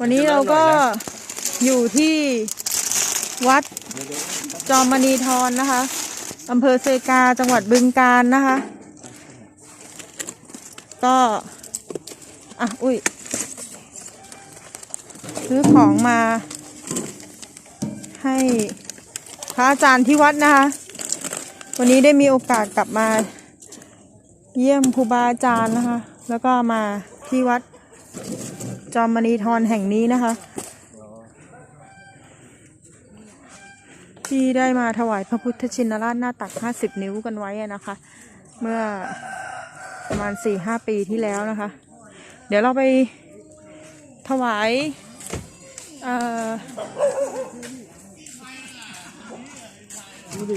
วันนี้เราก็อยู่ที่วัดจอมมณีทรนนะคะอำเภอเซกาจังหวัดบึงกาฬนะคะ ก็อะอุ้ยซื้อของมา ให้พระอาจารย์ที่วัดนะคะ วันนี้ได้มีโอกาสกลับมา เยี่ยมครูบาอาจารย์นะคะ แล้วก็มาที่วัด จอมมณีทรแห่งนี้นะคะ ที่ได้มาถวายพระพุทธชินราชหน้าตัก 50 นิ้วกันไว้นะคะ เมื่อประมาณ 4-5 ปีที่แล้วนะคะ เดี๋ยวเราไปถวาย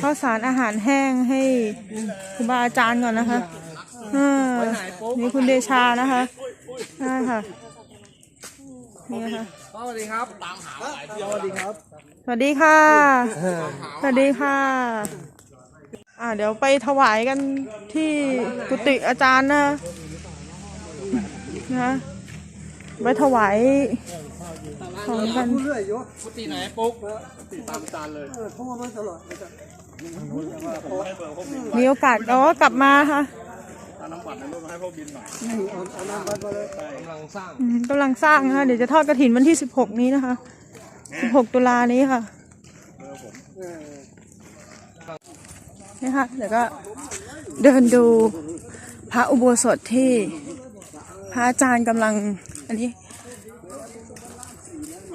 ข้าวสารอาหารแห้งให้ครูบาอาจารย์ก่อนนะคะนี่คุณเดชานะคะได้ค่ะ นี่นะคะสวัสดีครับ ตามหาหลายเที่ยวสวัสดีครับ สวัสดีค่ะ สวัสดีค่ะ อ่าเดี๋ยวไปถวายกันที่กุฏิอาจารย์นะนะไปถวายของกันเรื่อยอยู่กุฏิไหนปุ๊กกุฏิตามจานเลยเออโทรมาตลอดเลยจ้ะมีโอกาสเราก็กลับมาค่ะตา น้ำบัตรในรูปมาให้พวกบินหน่อยนี่เอาเอาน้ำบัตรมาเลยกำลังสร้างอืมกำลังสร้างนะคะเดี๋ยวจะทอดกระถินวันที่ 16 นี้นะคะ 16 ตุลานี้ค่ะเออนี่ค่ะเดี๋ยวก็เดินดูพระอุโบสถที่พระอาจารย์กำลัง อันนี้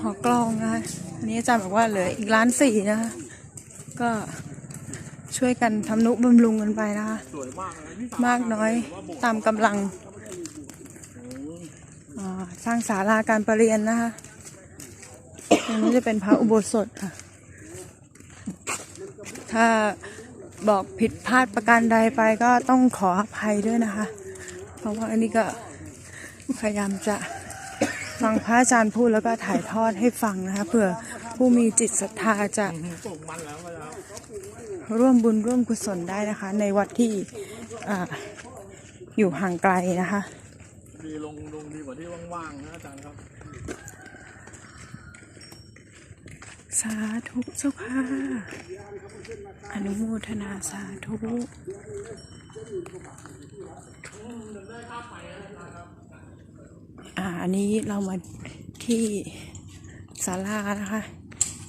หอกลองนะคะอันนี้อาจารย์บอกว่าเหลืออีกล้านสี่นะคะก็ ช่วยกันทำนุบำรุงกันไปนะคะสวยมากเลยมากน้อยตามกำลังสร้างศาลาการประเรียนนะคะนี้จะเป็นพระอุโบสถค่ะ ถ้าบอกผิดพลาดประการใดไปก็ต้องขออภัยด้วยนะคะ เพราะว่าอันนี้ก็พยายามจะฟังพระอาจารย์พูดแล้วก็ถ่ายทอดให้ฟังนะคะเผื่อ ผู้มีจิตศรัทธาจะปลูกมันแล้วก็จะร่วมบุญร่วมกุศลได้นะคะ ในวัดที่อ่าอยู่ห่างไกลนะคะดีลงลงดีกว่าที่ว่างๆนะอาจารย์ครับ สาธุเจ้าค่ะ อนุโมทนาสาธุอ่าอันนี้เรามาที่ศาลานะคะ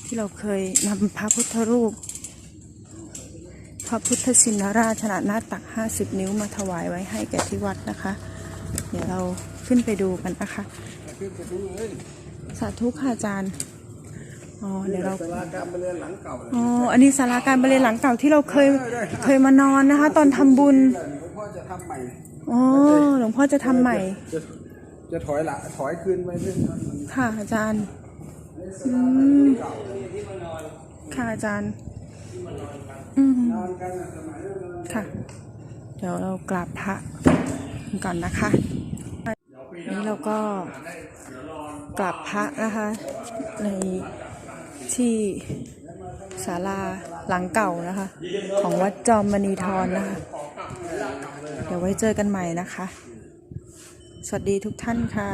ที่เราเคยนำพระพุทธรูป พระพุทธชินราชขนาดหน้าตัก 50 นิ้วมาถวายไว้ให้แก่ที่วัดนะคะ เดี๋ยวเราขึ้นไปดูกันนะคะขึ้นไปดูเลยสาธุค่ะอาจารย์อ๋อเดี๋ยวเราเวลาการมาเรียนหลังเก่าเลยอ๋ออันนี้ศาลาการประเรียนหลังเก่าที่เราเคยเคยมานอนนะคะ ตอนทำบุญหลวงพ่อจะทำใหม่อ๋อหลวงพ่อจะทำใหม่ จะจะถอยหละถอยคืนไปเรื่อยค่ะอาจารย์ อืมค่ะอาจารย์อืมค่ะ เดี๋ยวเรากราบพระก่อนนะคะนี้เราก็กราบพระนะคะ ในที่ศาลาหลังเก่านะคะ ของวัดจอมมณีทรนะคะ เดี๋ยวไว้เจอกันใหม่นะคะ สวัสดีทุกท่านค่ะ